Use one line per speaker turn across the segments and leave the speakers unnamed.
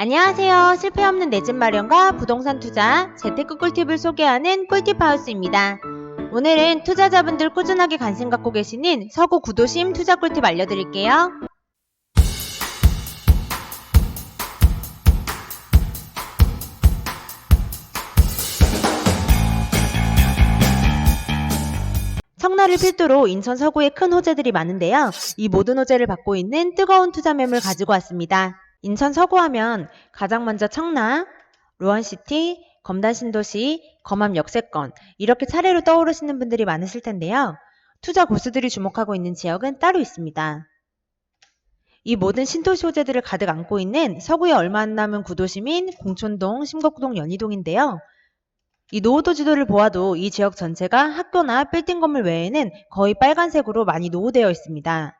안녕하세요. 실패 없는 내 집 마련과 부동산 투자, 재테크 꿀팁을 소개하는 꿀팁 하우스입니다. 오늘은 투자자분들 꾸준하게 관심 갖고 계시는 서구 구도심 투자 꿀팁 알려드릴게요. 청라를 필두로 인천 서구에 큰 호재들이 많은데요. 이 모든 호재를 받고 있는 뜨거운 투자 매물 가지고 왔습니다. 인천 서구 하면 가장 먼저 청라, 로원시티, 검단신도시, 검암 역세권 이렇게 차례로 떠오르시는 분들이 많으실 텐데요. 투자 고수들이 주목하고 있는 지역은 따로 있습니다. 이 모든 신도시 호재들을 가득 안고 있는 서구에 얼마 안 남은 구도심인 공촌동, 심곡동, 연희동인데요. 이 노후도 지도를 보아도 이 지역 전체가 학교나 빌딩 건물 외에는 거의 빨간색으로 많이 노후되어 있습니다.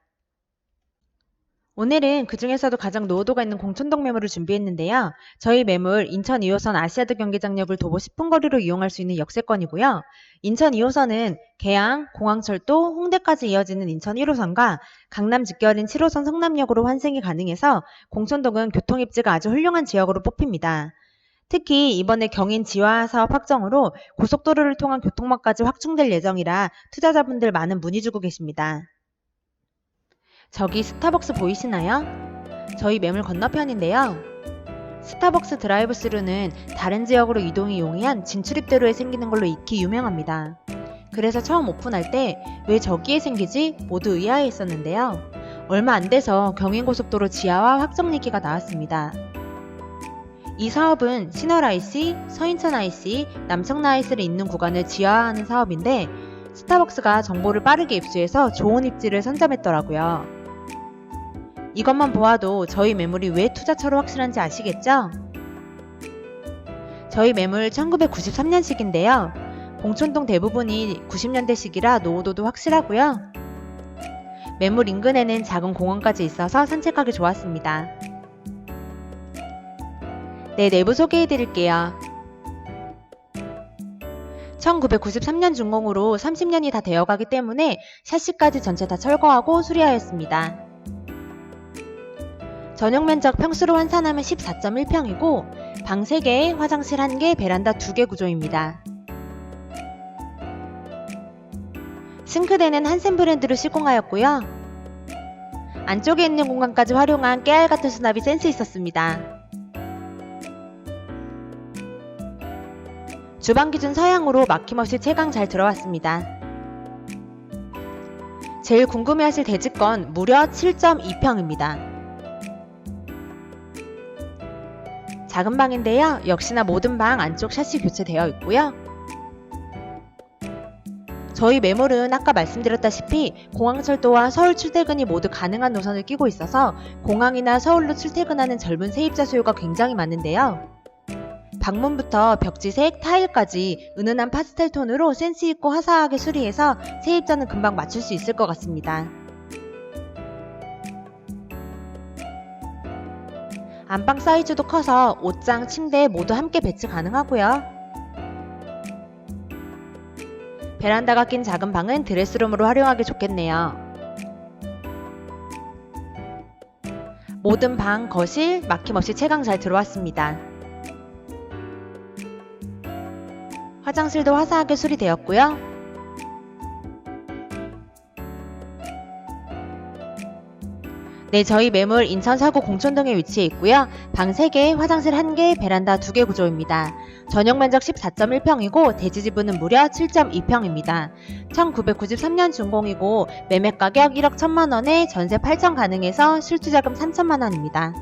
오늘은 그 중에서도 가장 노후도가 있는 공촌동 매물을 준비했는데요. 저희 매물 인천 2호선 아시아드 경기장역을 도보 10분 거리로 이용할 수 있는 역세권이고요. 인천 2호선은 계양, 공항철도, 홍대까지 이어지는 인천 1호선과 강남 직결인 7호선 성남역으로 환승이 가능해서 공촌동은 교통 입지가 아주 훌륭한 지역으로 뽑힙니다. 특히 이번에 경인 지화 사업 확정으로 고속도로를 통한 교통망까지 확충될 예정이라 투자자분들 많은 문의 주고 계십니다. 저기 스타벅스 보이시나요? 저희 매물 건너편인데요. 스타벅스 드라이브 스루는 다른 지역으로 이동이 용이한 진출입대로에 생기는 걸로 익히 유명합니다. 그래서 처음 오픈할 때 왜 저기에 생기지 모두 의아해 했었는데요. 얼마 안 돼서 경인고속도로 지하화 확정 얘기가 나왔습니다. 이 사업은 신월 IC, 서인천 IC, 남청라 IC를 잇는 구간을 지하화하는 사업인데 스타벅스가 정보를 빠르게 입수해서 좋은 입지를 선점했더라고요. 이것만 보아도 저희 매물이 왜 투자처로 확실한지 아시겠죠? 저희 매물 1993년식인데요. 공촌동 대부분이 90년대식이라 노후도도 확실하고요. 매물 인근에는 작은 공원까지 있어서 산책하기 좋았습니다. 네, 내부 소개해 드릴게요. 1993년 준공으로 30년이 다 되어가기 때문에 샤시까지 전체 다 철거하고 수리하였습니다. 전용 면적 평수로 환산하면 14.1평이고 방 3개, 화장실 1개, 베란다 2개 구조입니다. 싱크대는 한센 브랜드로 시공하였고요. 안쪽에 있는 공간까지 활용한 깨알 같은 수납이 센스 있었습니다. 주방 기준 서양으로 막힘없이 채광 잘 들어왔습니다. 제일 궁금해하실 대지건 무려 7.2평입니다. 작은 방인데요. 역시나 모든 방 안쪽 샷시 교체되어 있고요. 저희 매물은 아까 말씀드렸다시피 공항철도와 서울 출퇴근이 모두 가능한 노선을 끼고 있어서 공항이나 서울로 출퇴근하는 젊은 세입자 수요가 굉장히 많은데요. 방문부터 벽지색, 타일까지 은은한 파스텔 톤으로 센스 있고 화사하게 수리해서 세입자는 금방 맞출 수 있을 것 같습니다. 안방 사이즈도 커서 옷장, 침대 모두 함께 배치 가능하고요. 베란다가 낀 작은 방은 드레스룸으로 활용하기 좋겠네요. 모든 방, 거실 막힘없이 채광 잘 들어왔습니다. 화장실도 화사하게 수리되었고요. 네, 저희 매물 인천 서구 공촌동에 위치해 있고요. 방 3개, 화장실 1개, 베란다 2개 구조입니다. 전용 면적 14.1평이고 대지 지분은 무려 7.2평입니다. 1993년 준공이고 매매 가격 1억 1천만 원에 전세 8천 가능해서 실투자금 3천만 원입니다.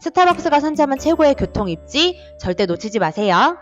스타벅스가 선점한 최고의 교통 입지 절대 놓치지 마세요.